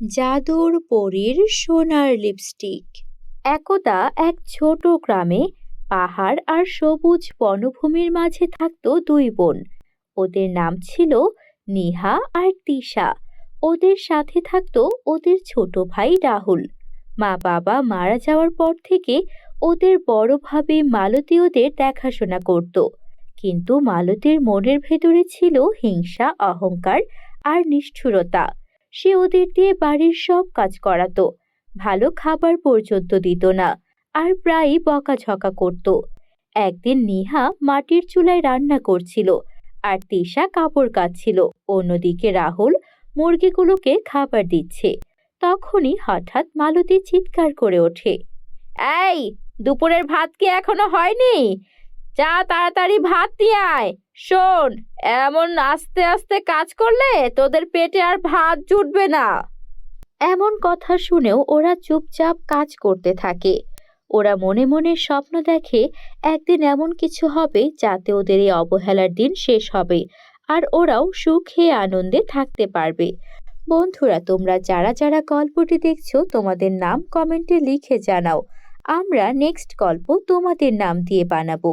জাদুর পরীর সোনার লিপস্টিক একদা এক ছোট গ্রামে পাহাড় আর সবুজ বনভূমির মাঝে থাকতো দুই বোন। ওদের নাম ছিল নিহা আর তিশা। ওদের সাথে থাকতো ওদের ছোট ভাই রাহুল। মা বাবা মারা যাওয়ার পর থেকে ওদের বড় ভাবে মালতী ওদের দেখাশোনা করত। কিন্তু মালতীর মনের ভেতরে ছিল হিংসা, অহংকার আর নিষ্ঠুরতা। সে ওদের দিয়ে বাড়ির সব কাজ করাতো। ভালো খাবার পর্যন্ত দিত না, আর প্রায়ই বকাঝকা করত। একদিন নিহা মাটির চুলায় রান্না করছিল, আর তিশা কাপড় কাচ্ছিল। অন্যদিকে রাহুল মুরগিগুলোকে খাবার দিচ্ছে। তখনই হঠাৎ মালতী চিৎকার করে ওঠে, এই, দুপুরের ভাত কি এখনও হয়নি? যা তাড়াতাড়ি ভাত দিয়ে আয়। শোন, এমন আস্তে আস্তে কাজ করলে তোদের পেটে আর ভাত জুটবে না। এমন কথা শুনেও ওরা চুপচাপ কাজ করতে থাকে। ওরা মনে মনে স্বপ্ন দেখে একদিন এমন কিছু হবে যাতে ওদের এই অবহেলার দিন শেষ হবে আর ওরাও সুখে আনন্দে থাকতে পারবে। বন্ধুরা, তোমরা যারা যারা গল্পটি দেখছ, তোমাদের নাম কমেন্টে লিখে জানাও। আমরা নেক্সট গল্প তোমাদের নাম দিয়ে বানাবো।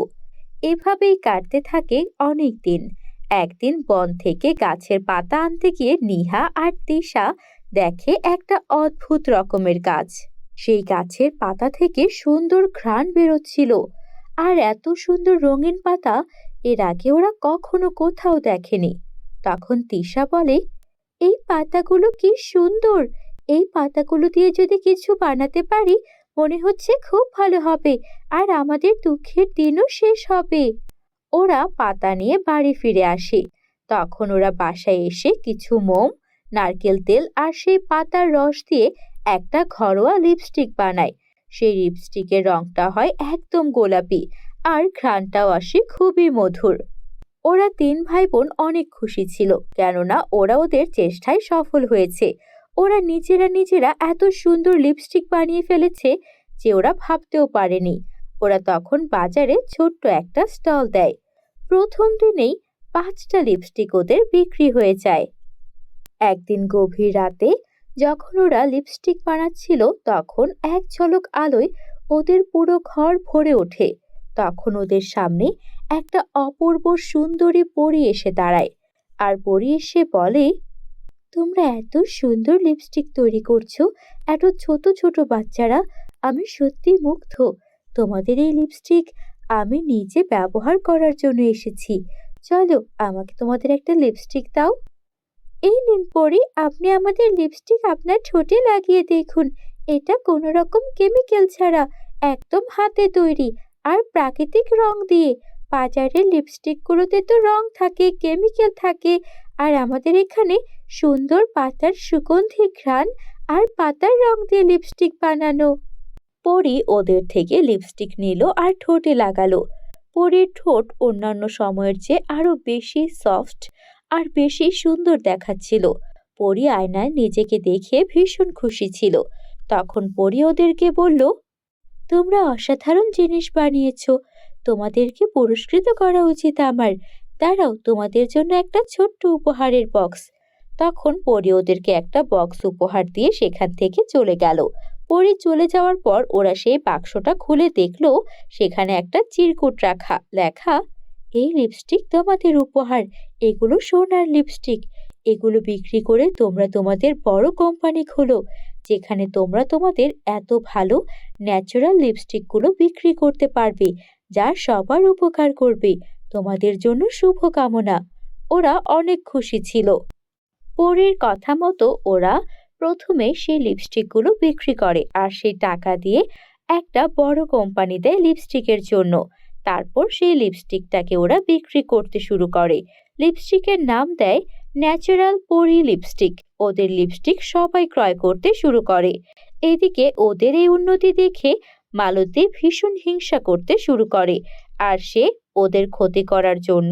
এভাবেই কাটতে থাকে অনেক দিন। একদিন বন থেকে গাছের পাতা আনতে গিয়ে নিহা আর তিশা দেখে একটা অদ্ভুত রকমের গাছ। সেই গাছের পাতা থেকে সুন্দর ঘ্রাণ বেরোচ্ছিল। আর এত সুন্দর রঙিন পাতা এর আগে ওরা কখনো কোথাও দেখেনি। তখন তিশা বলে, এই পাতাগুলো কি সুন্দর! এই পাতাগুলো দিয়ে যদি কিছু বানাতে পারি মনে হচ্ছে খুব ভালো হবে, আর আমাদের দুঃখের দিনও শেষ হবে। ওরা পাতা নিয়ে বাড়ি ফিরে আসে। তখন ওরা বাসায় এসে কিছু মোম, নারকেল তেল আর সেই পাতার রস দিয়ে একটা ঘরোয়া লিপস্টিক বানায়। সেই লিপস্টিকের রংটা হয় একদম গোলাপি, আর ঘ্রাণটাও আসে খুবই মধুর। ওরা তিন ভাই বোন অনেক খুশি ছিল, কেননা ওরা ওদের চেষ্টায় সফল হয়েছে। ওরা নিজেরা নিজেরা এত সুন্দর লিপস্টিক বানিয়ে ফেলেছে যে ওরা ভাবতেও পারেনি। ওরা তখন বাজারে ছোট্ট একটা স্টল দেয়। প্রথম দিনেই পাঁচটা লিপস্টিক ওদের বিক্রি হয়ে যায়। একদিন গভীর রাতে যখন ওরা লিপস্টিক বানাচ্ছিল, তখন এক ঝলক আলোয় ওদের পুরো ঘর ভরে ওঠে। তখন ওদের সামনে একটা অপূর্ব সুন্দরী পরী এসে দাঁড়ায়। আর পরী এসে বলে তোমরা এত সুন্দর লিপস্টিক তৈরি করছ, এত ছোট ছোট বাচ্চারা, আমি সত্যি মুগ্ধ। তোমাদের এই লিপস্টিক আমি নিজে ব্যবহার করার জন্য এসেছি। চলো, আমাকে তোমাদের একটা লিপস্টিক দাও। এই নিন পরি, আপনি আমাদের লিপস্টিক আপনার ঠোঁটে লাগিয়ে দেখুন। এটা কোনো রকম কেমিক্যাল ছাড়া, একদম হাতে তৈরি আর প্রাকৃতিক রং দিয়ে। বাজারের লিপস্টিকগুলোতে তো রং থাকে কেমিক্যাল থাকে আর আমাদের এখানে সুন্দর পাতার সুগন্ধি ঘ্রাণ আর পাতার রং দিয়ে লিপস্টিক বানানো। পরি ওদের থেকে লিপস্টিক নিল আর ঠোঁটে লাগালো। পরির ঠোঁট অন্যান্য সময়ের চেয়ে আরও বেশি সফট আর বেশি সুন্দর দেখাচ্ছিল। পরি আয়নায় নিজেকে দেখে ভীষণ খুশি ছিল। তখন পরি ওদেরকে বলল, তোমরা অসাধারণ জিনিস বানিয়েছ। তোমাদেরকে পুরস্কৃত করা উচিত আমার। দাঁড়াও, তোমাদের জন্য একটা ছোট্ট উপহারের বক্স তখন পরি ওদেরকে একটা বক্স উপহার দিয়ে সেখান থেকে চলে গেল। পরি চলে যাওয়ার পর ওরা সেই বাক্সটা খুলে দেখল, সেখানে একটা চিরকুট রাখা। লেখা, এই লিপস্টিক তোমাদের উপহার। এগুলো সোনার লিপস্টিক এগুলো বিক্রি করে তোমরা তোমাদের বড় কোম্পানি খোলো, যেখানে তোমরা তোমাদের এত ভালো ন্যাচারাল লিপস্টিকগুলো বিক্রি করতে পারবে, যা সবার উপকার করবে। তোমাদের জন্য শুভ কামনা ওরা অনেক খুশি ছিল। পরীর কথা মতো ওরা প্রথমে সেই লিপস্টিকগুলো বিক্রি করে আর সেই টাকা দিয়ে একটা বড় কোম্পানি দেয় লিপস্টিকের জন্য। তারপর সেই লিপস্টিকটাকে ওরা বিক্রি করতে শুরু করে। লিপস্টিকের নাম দেয় ন্যাচারাল পরি লিপস্টিক। ওদের লিপস্টিক সবাই ক্রয় করতে শুরু করে। এদিকে ওদের এই উন্নতি দেখে মালতী ভীষণ হিংসা করতে শুরু করে। আর সে ওদের ক্ষতি করার জন্য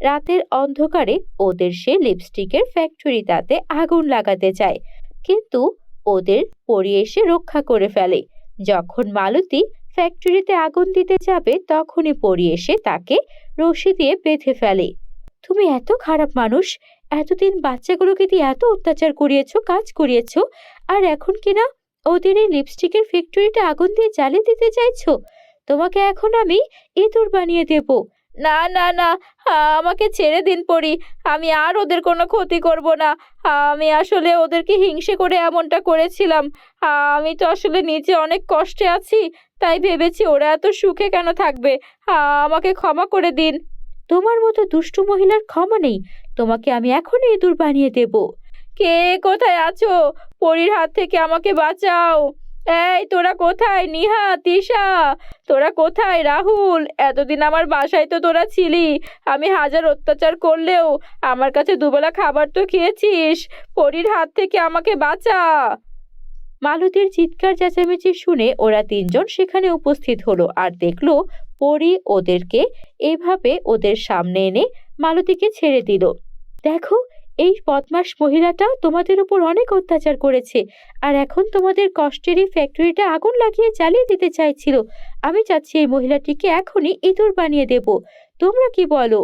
রাতের অন্ধকারে ওদের সে লিপস্টিকের ফ্যাক্টরিটাতে আগুন লাগাতে চায়। কিন্তু ওদের পরি এসে রক্ষা করে ফেলে। যখন মালতী ফ্যাক্টরিতে আগুন দিতে যাবে, তখনই পরি এসে তাকে রশি দিয়ে বেঁধে ফেলে। তুমি এত খারাপ মানুষ! এতদিন বাচ্চাগুলোকে দিয়ে এত অত্যাচার করিয়েছো, কাজ করিয়েছো, আর এখন কিনা ওদের এই লিপস্টিকের ফ্যাক্টরিটা আগুন দিয়ে জ্বালিয়ে দিতে চাইছো? তোমাকে এখন আমি ইঁদুর বানিয়ে দেব। না না না আমাকে ছেড়ে দিন পড়ি আমি আর ওদের কোনো ক্ষতি করব না। আমি আসলে ওদেরকে হিংসে করে এমনটা করেছিলাম। আমি তো আসলে নিজে অনেক কষ্টে আছি, তাই ভেবেছি ওরা এত সুখে কেন থাকবে? আমাকে ক্ষমা করে দিন। তোমার মতো দুষ্টু মহিলার ক্ষমা নেই। তোমাকে আমি এখনই ইঁদুর বানিয়ে দেব। কে কোথায় আছো? পরীর হাত থেকে আমাকে বাঁচাও। এই, তোরা কোথায়? নিহা, তিশা। তোরা কোথায়? রাহুল, এতদিন আমার বাসায় তো তোরা ছিলি। আমি হাজার অত্যাচার করলেও আমার কাছে দুবেলা খাবার তো খেয়েছিস। পরীর হাত থেকে আমাকে বাঁচা। মালতীর চিৎকার চেঁচামেচি শুনে ওরা তিনজন সেখানে উপস্থিত হলো আর দেখল পরি ওদেরকে এভাবে ওদের সামনে এনে মালতীকে ছেড়ে দিল। দেখো এই বদমাস মহিলাটা তোমাদের উপর অনেক অত্যাচার করেছে। আর এখন তোমাদের কষ্টের এই ফ্যাক্টরিটা আগুন লাগিয়ে জ্বালিয়ে দিতে চাইছিল। আমি চাচ্ছি এই মহিলাটিকে এখনই ইঁদুর বানিয়ে দেব। তোমরা কি বলো?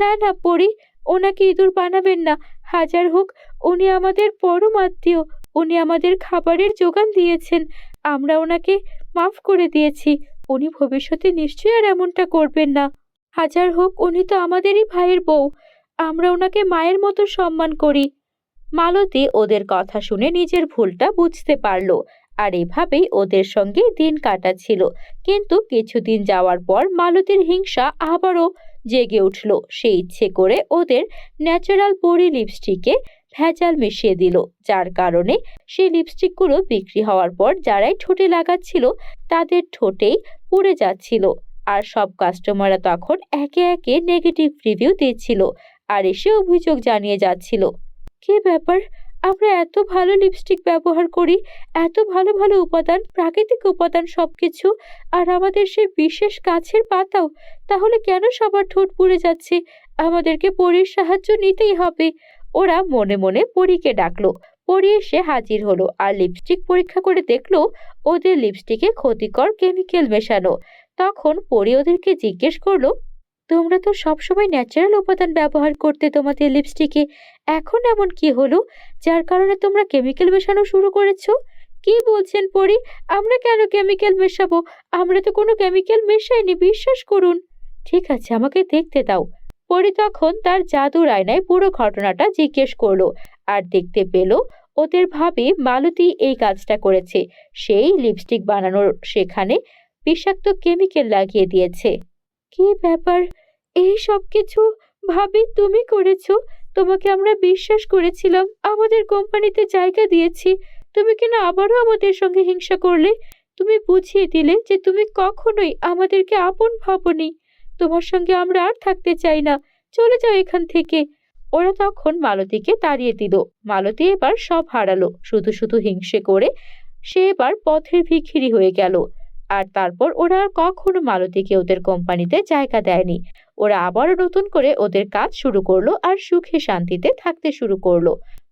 না না, পরি, ওনাকে ইঁদুর বানাবেন না। হাজার হোক, উনি আমাদের পরম আত্মীয়। উনি আমাদের খাবারের যোগান দিয়েছেন। আমরা ওনাকে মাফ করে দিয়েছি। উনি ভবিষ্যতে নিশ্চয়ই আর এমনটা করবেন না। হাজার হোক, উনি তো আমাদেরই ভাইয়ের বউ। আমরা ওনাকে মায়ের মতো সম্মান করি। মালতী ওদের কথা শুনে নিজের ভুলটা বুঝতে পারল আর এভাবেই ওদের সঙ্গে দিন কাটাচ্ছিল। কিন্তু কিছুদিন যাওয়ার পর মালতীর হিংসা আবারও জেগে উঠল। সে ইচ্ছে করে ওদের ন্যাচারাল পরি লিপস্টিকে ভেজাল মিশিয়ে দিল, যার কারণে সেই লিপস্টিকগুলো বিক্রি হওয়ার পর যারাই ঠোঁটে লাগাচ্ছিল তাদের ঠোঁটেই পুড়ে যাচ্ছিল। আর সব কাস্টমাররা তখন একে একে নেগেটিভ রিভিউ দিচ্ছিল। আর এসে অভিযোগ জানিয়ে যাচ্ছিল। কি ব্যাপার? আমরা এত ভালো লিপস্টিক ব্যবহার করি, এত ভালো ভালো উপাদান, প্রাকৃতিক উপাদান সব কিছু আর আমাদের সেই বিশেষ গাছের পাতাও, তাহলে কেন সবার ঠোঁট পুড়ে যাচ্ছে? আমাদেরকে পরীর সাহায্য নিতেই হবে। ওরা মনে মনে পরীকে ডাকলো। পরি এসে হাজির হলো আর লিপস্টিক পরীক্ষা করে দেখল ওদের লিপস্টিকে ক্ষতিকর কেমিক্যাল মেশানো। তখন পরি ওদেরকে জিজ্ঞেস করল তোমরা তো সবসময় ন্যাচারাল উপাদান ব্যবহার করতে তোমাদের লিপস্টিকে এখন এমন কি হলো? যার কারণে তোমরা কেমিক্যাল মেশানো শুরু করেছ? কি বলছেন পরি? আমরা কেন কেমিক্যাল মেশাবো? আমরা তো কোনো কেমিক্যাল মেশাইনি, বিশ্বাস করুন। ঠিক আছে, আমাকে দেখতে দাও। পরি তখন তার জাদুর আয়নায় পুরো ঘটনাটা জিজ্ঞেস করল আর দেখতে পেল ওদের ভাবে মালতী এই কাজটা করেছে। সেই লিপস্টিক বানানোর সেখানে বিষাক্ত কেমিক্যাল লাগিয়ে দিয়েছে। কি ব্যাপার? এই সব কিছু ভাবি তুমি করেছ? তোমাকে আমরা বিশ্বাস করেছিলাম। আমাদের কোম্পানিতে জায়গা দিয়েছি। তুমি কেন আবারও আমাদের সঙ্গে হিংসা করলে? তুমি বুঝিয়ে দিলে যে তুমি কখনোই আমাদেরকে আপন ভাবনি। তোমার সঙ্গে আমরা আর থাকতে চাই না। চলে যাও এখান থেকে। ওরা তখন মালতীকে তাড়িয়ে দিল। মালতী এবার সব হারালো। শুধু শুধু হিংসে করে সে এবার পথের ভিখিরি হয়ে গেল। আর তারপর ওরা আর কখনো মালতীকে ওদের কোম্পানিতে জায়গা দেয়নি। ওরা আবারও নতুন করে ওদের কাজ শুরু করল আর সুখে শান্তিতে থাকতে শুরু করল।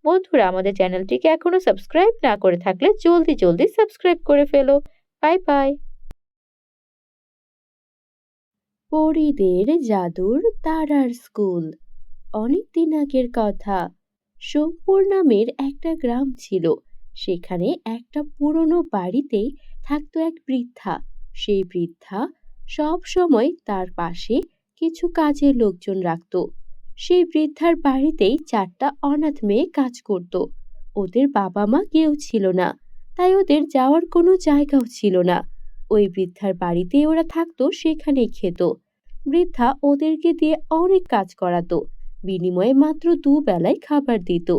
বন্ধুরা, আমাদের চ্যানেলটিকে এখনও সাবস্ক্রাইব না করে থাকলে জলদি জলদি সাবস্ক্রাইব করে ফেলো। Bye bye. পরিদের জাদুর তারার স্কুল। অনেক দিন আগের কথা। সোমপুর নামের একটা গ্রাম ছিল। সেখানে একটা পুরনো বাড়িতে থাকতো এক বৃদ্ধা। সেই বৃদ্ধা সব সময় তার পাশে কিছু কাজের লোকজন রাখত। সেই বৃদ্ধার বাড়িতেই চারটা অনাথ মেয়ে কাজ করত। ওদের বাবা মা কেউ ছিল না, তাই ওদের যাওয়ার কোনো জায়গাও ছিল না। ওই বৃদ্ধার বাড়িতে ওরা থাকতো, সেখানেই খেত। বৃদ্ধা ওদেরকে দিয়ে অনেক কাজ করাতো, বিনিময়ে মাত্র দু বেলায় খাবার দিত।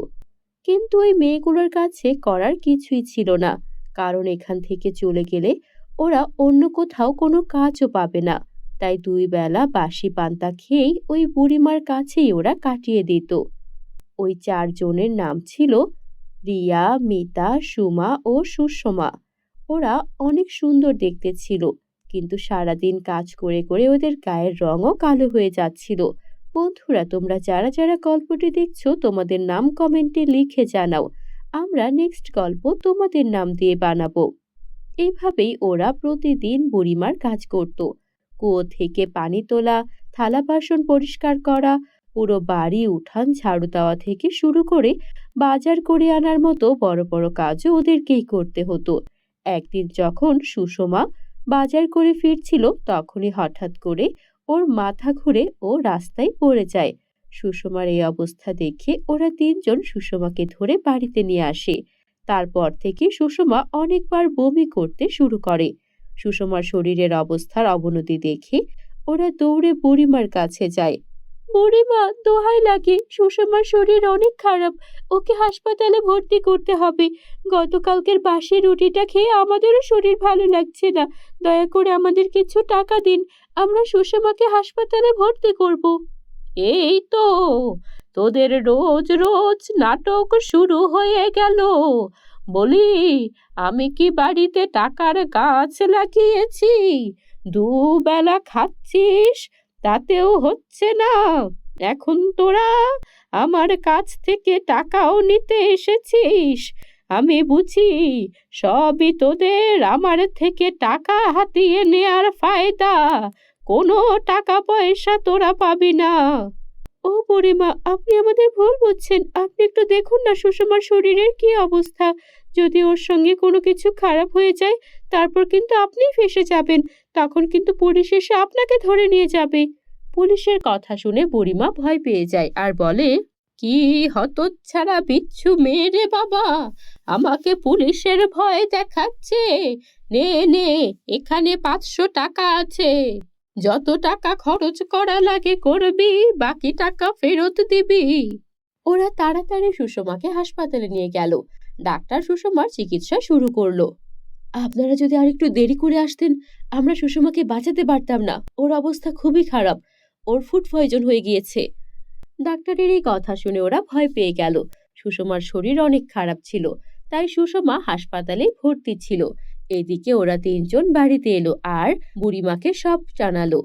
কিন্তু ওই মেয়েগুলোর কাছে করার কিছুই ছিল না। কারণ এখান থেকে চলে গেলে ওরা অন্য কোথাও কোনো কাজও পাবে না। তাই দুই বেলা বাসি পান্তা খেয়েই ওই বুড়িমার কাছেই ওরা কাটিয়ে দিত। ওই চারজনের নাম ছিল রিয়া, মিতা, সুমা ও সুষমা। ওরা অনেক সুন্দর দেখতে ছিল, কিন্তু সারাদিন কাজ করে করে ওদের গায়ের রঙও কালো হয়ে যাচ্ছিল। বন্ধুরা, তোমরা যারা যারা গল্পটি দেখছ, তোমাদের নাম কমেন্টে লিখে জানাও। আমরা নেক্সট গল্প তোমাদের নাম দিয়ে বানাবো। এভাবেই ওরা প্রতিদিন বুড়িমার কাজ করত। কুয়ো থেকে পানি তোলা, থালা বাসন পরিষ্কার করা, পুরো বাড়ি উঠান ঝাড়ু দেওয়া থেকে শুরু করে বাজার করে আনার মতো বড় বড় কাজও ওদেরকেই করতে হতো। একদিন যখন সুষমা বাজার করে ফিরছিল, তখনই হঠাৎ করে ওর মাথা ঘুরে ও রাস্তায় পড়ে যায়। সুষমার এই অবস্থা দেখে ওরা তিনজন সুষমাকে ধরে বাড়িতে নিয়ে আসে। তারপর থেকে সুষমা অনেকবার বমি করতে শুরু করে। সুষমার শরীরের অবস্থার অবনতি দেখে ওরা দৌড়ে বুড়িমার কাছে যায়। বুড়িমা, দোহাই লাগে, সুষমার শরীর অনেক খারাপ। ওকে হাসপাতালে ভর্তি করতে হবে। গতকালকের বাসি রুটিটা খেয়ে আমাদেরও শরীর ভালো লাগছে না। দয়া করে আমাদের কিছু টাকা দিন। আমরা সুষমাকে হাসপাতালে ভর্তি করব। এই তো তোদের রোজ রোজ নাটক শুরু হয়ে গেল। বলি, আমি কি বাড়িতে টাকার গাছ লাগিয়েছি? দুবেলা খাচ্ছিস? তাতেও হচ্ছে না। এখন তোরা আমার কাছ থেকে টাকাও নিতে এসেছিস। আমি বুঝি সবই তোদের আমার থেকে টাকা হাতিয়ে নেয়ার ফায়দা। কোনো টাকা পয়সা তোরা পাবি না। ও বুড়িমা, আপনি আমাদের ভুল বুঝছেন। আপনি একটু দেখুন না সুষমার শরীরের কি অবস্থা। যদি ওর সঙ্গে কোনো কিছু খারাপ হয়ে যায়, তারপর কিন্তু আপনি ফেসে যাবেন। তখন কিন্তু পুলিশ এসে আপনাকে ধরে নিয়ে যাবে। পুলিশের কথা শুনে বুড়িমা ভয় পেয়ে যায় আর বলে, কি হতচ্ছাড়া বিচ্ছু মেয়ে রে বাবা! আমাকে পুলিশের ভয় দেখাচ্ছে। নে নে, এখানে পাঁচশো টাকা আছে। যত টাকা খরচ করা লাগে করবি, বাকি টাকা ফেরত দিবি। ওরা তাড়াতাড়ি সুষমাকে হাসপাতালে নিয়ে গেল। ডাক্তার সুষমার চিকিৎসা শুরু করল। আপনারা যদি আর একটু দেরি করে আসতেন, আমরা সুষমাকে বাঁচাতে পারতাম না। ওর অবস্থা খুবই খারাপ। ওর ফুড পয়জন হয়ে গিয়েছে। ডাক্তারের এই কথা শুনে ওরা ভয় পেয়ে গেল। সুষমার শরীর অনেক খারাপ ছিল, তাই সুষমা হাসপাতালে ভর্তি ছিল। এদিকে ওরা তিনজন বাড়িতে এলো আর বুড়িমাকে সব জানালো।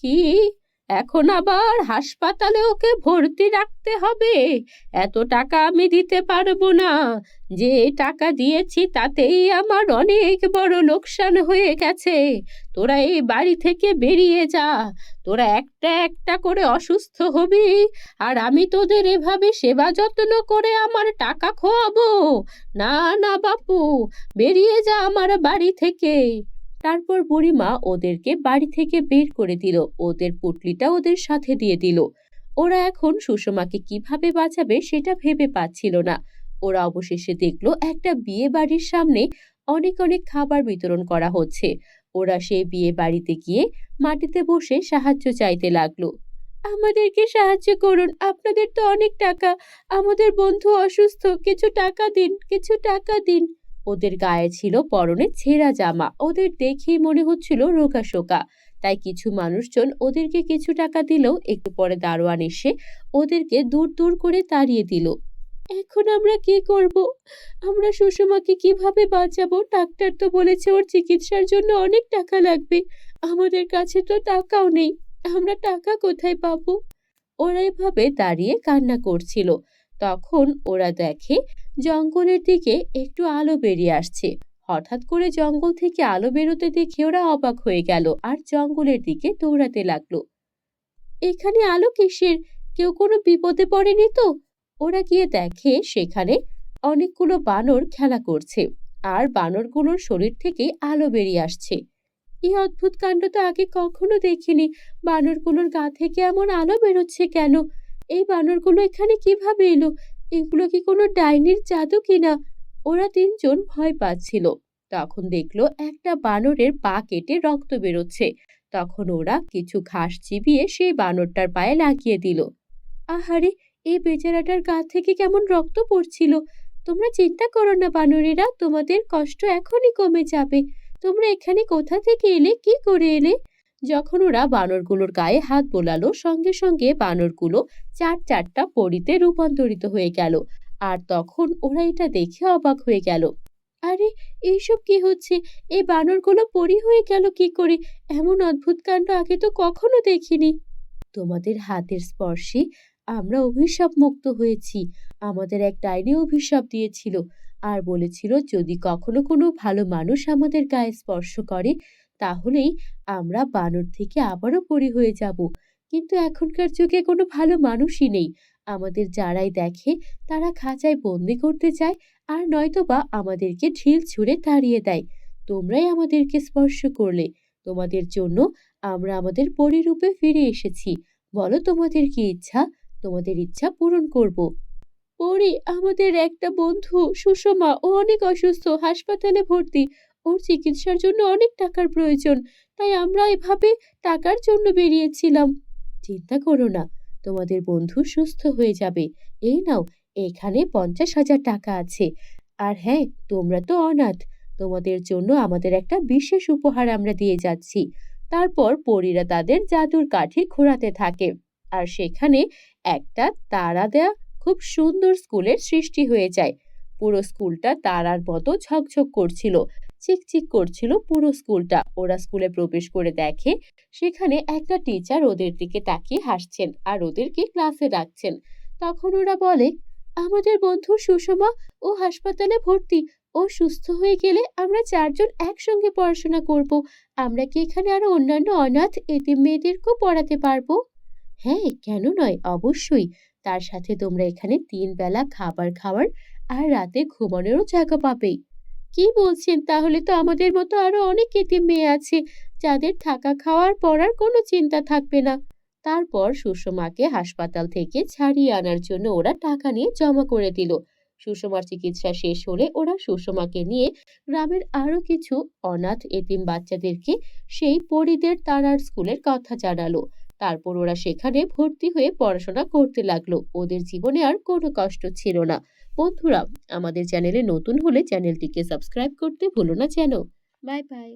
কি? এখন আবার হাসপাতালে ওকে ভর্তি রাখতে হবে। এত টাকা আমি দিতে পারব না। যে টাকা দিয়েছি তাতেই আমার অনেক বড় লোকসান হয়ে গেছে। তোরা এই বাড়ি থেকে বেরিয়ে যা। তোরা একটা একটা করে অসুস্থ হবি। আর আমি তোদের এভাবে সেবা যত্ন করে আমার টাকা খোয়াবো। না না, বাপু, বেরিয়ে যা আমার বাড়ি থেকে। তারপর বুড়িমা ওদেরকে বাড়ি থেকে বের করে দিল। ওদের পুটলিটা ওদের সাথে দিয়ে দিল। ওরা এখন সুষমাকে কীভাবে বাঁচাবে সেটা ভেবে পাচ্ছিল না। ওরা অবশেষে দেখল একটা বিয়ে বাড়ির সামনে অনেক অনেক খাবার বিতরণ করা হচ্ছে। ওরা সেই বিয়ে বাড়িতে গিয়ে মাটিতে বসে সাহায্য চাইতে লাগল। আমাদেরকে সাহায্য করুন, আপনাদের তো অনেক টাকা। আমাদের বন্ধু অসুস্থ, কিছু টাকা দিন, কিছু টাকা দিন। ওদের গায়ে ছিল পরনে ছেঁড়া জামা। ওদের দেখেই মনে হচ্ছিল রোগা শোকা। তাই কিছু মানুষজন ওদেরকে কিছু টাকা দিলেও একটু পরে দারোয়ান এসে ওদেরকে দূর দূর করে তাড়িয়ে দিল। এখন আমরা কি করব? আমরা সুষমাকে কীভাবে বাঁচাবো? ডাক্তার তো বলেছে ওর চিকিৎসার জন্য অনেক টাকা লাগবে। আমাদের কাছে তো টাকাও নেই। আমরা টাকা কোথায় পাবো? ওরা এভাবে দাঁড়িয়ে কান্না করছিল। তখন ওরা দেখে জঙ্গলের দিকে একটু আলো বেরিয়ে আসছে। হঠাৎ করে জঙ্গল থেকে আলো বেরোতে দেখে ওরা অবাক হয়ে গেল আর জঙ্গলের দিকে দৌড়াতে লাগল। এখানে আলো কিসের? কেউ কোনো বিপদে পড়েনি তো? ওরা গিয়ে দেখে সেখানে অনেকগুলো বানর খেলা করছে আর বানরগুলোর শরীর থেকে আলো বেরিয়ে আসছে। এই অদ্ভুত কাণ্ড তো আগে কখনো দেখিনি। বানরগুলোর গা থেকে এমন আলো বেরোচ্ছে কেন? এই বানরগুলো এখানে কীভাবে এলো? এগুলো কি কোনো ডাইনির জাদু কিনা? ওরা তিনজন ভয় পাচ্ছিল। তখন দেখল একটা বানরের পা কেটে রক্ত বেরোচ্ছে। তখন ওরা কিছু ঘাস চিবিয়ে সেই বানরটার পায়ে লাগিয়ে দিল। আহারে, এই বেচারাটার গা থেকে কেমন রক্ত পড়ছিল? তোমরা চিন্তা করো না বানরেরা, তোমাদের কষ্ট এখনই কমে যাবে। তোমরা এখানে কোথা থেকে এলে, কি করে এলে? যখন ওরা বানরগুলোর গায়ে হাত বোলালো, সঙ্গে সঙ্গে বানরগুলো চার চারটা পরিতে রূপান্তরিত হয়ে গেল। আর তখন ওরা এটা দেখে অবাক হয়ে গেল। আরে, এইসব কি হচ্ছে? এই বানরগুলো পরি হয়ে গেল কি করে? এমন অদ্ভুত কাণ্ড আগে তো কখনো দেখিনি। তোমাদের হাতের স্পর্শে আমরা অভিশাপ মুক্ত হয়েছি। আমাদের এক ডাইনি অভিশাপ দিয়েছিল। আর বলেছিল, যদি কখনো কোনো ভালো মানুষ আমাদের গায়ে স্পর্শ করে তাহলেই আমরা বানর থেকে আবারও পরি হয়ে যাব। কিন্তু এখনকার যুগে কোনো ভালো মানুষই নেই। আমাদের যারাই দেখে, তারা খাঁচায় বন্দি করতে চায় আর নয়তোবা আমাদেরকে ঢিল ছুঁড়ে তাড়িয়ে দেয়। তোমরাই আমাদেরকে স্পর্শ করলে। তোমাদের জন্য আমরা আমাদের পরিরূপে ফিরে এসেছি। বলো তোমাদের কি ইচ্ছা? তোমাদের ইচ্ছা পূরণ করব। পরি আমাদের একটা বন্ধু সুষমা ও অনেক অসুস্থ, হাসপাতালে ভর্তি। ওর চিকিৎসার জন্য অনেক টাকার প্রয়োজন, তাই আমরা এভাবে টাকার জন্য বেরিয়েছিলাম। চিন্তা করো না, তোমাদের বন্ধু সুস্থ হয়ে যাবে। এই নাও, এখানে পঞ্চাশ হাজার টাকা আছে। আর হ্যাঁ তোমরা তো অনাথ, তোমাদের জন্য আমাদের একটা বিশেষ উপহার আমরা দিয়ে যাচ্ছি। তারপর পরীরা তাদের জাদুর কাঠি ঘোরাতে থাকে। আর সেখানে একটা তারা দেয়া খুব সুন্দর স্কুলের সৃষ্টি হয়ে যায়। পুরো স্কুলটা তারার মতো ঝকঝক করছিল। চিকচিক করছিল পুরো স্কুলটা। ওরা স্কুলে প্রবেশ করে দেখে, সেখানে একটা টিচার ওদের দিকে তাকিয়ে হাসছেন আর ওদেরকে ক্লাসে ডাকছেন। তখন ওরা বলে, আমাদের বন্ধু সুষমা ও হাসপাতালে ভর্তি। ও সুস্থ হয়ে গেলে আমরা চারজন একসঙ্গে পড়াশোনা করব। আমরা কি এখানে আরও অন্যান্য অনাথ এতিম মেয়েদেরকেও পড়াতে পারব? হ্যাঁ কেন নয়, অবশ্যই। তার সাথে তোমরা এখানে তিন বেলা খাবার খাওয়ার আর রাতে ঘুমানোরও জায়গা পাবে। কি বলছেন? তাহলে তো আমাদের মতো আরও অনেক এতিম মেয়ে আছে, যাদের থাকা খাওয়ার পড়ার কোনো চিন্তা থাকবে না। তারপর সুষমাকে হাসপাতাল থেকে ছাড়িয়ে আনার জন্য ওরা টাকা নিয়ে জমা করে দিল। সুষমার চিকিৎসা শেষ হলে ওরা সুষমাকে নিয়ে গ্রামের আরও কিছু অনাথ এতিম বাচ্চাদেরকে সেই পরিদের তারার স্কুলের কথা জানালো। তারপর ওরা সেখানে ভর্তি হয়ে পড়াশোনা করতে লাগল। ওদের জীবনে আর কোনো কষ্ট ছিল না। বন্ধুরা আমাদের চ্যানেলে নতুন হলে চ্যানেলটিকে সাবস্ক্রাইব করতে ভুলো না যেন। Bye bye.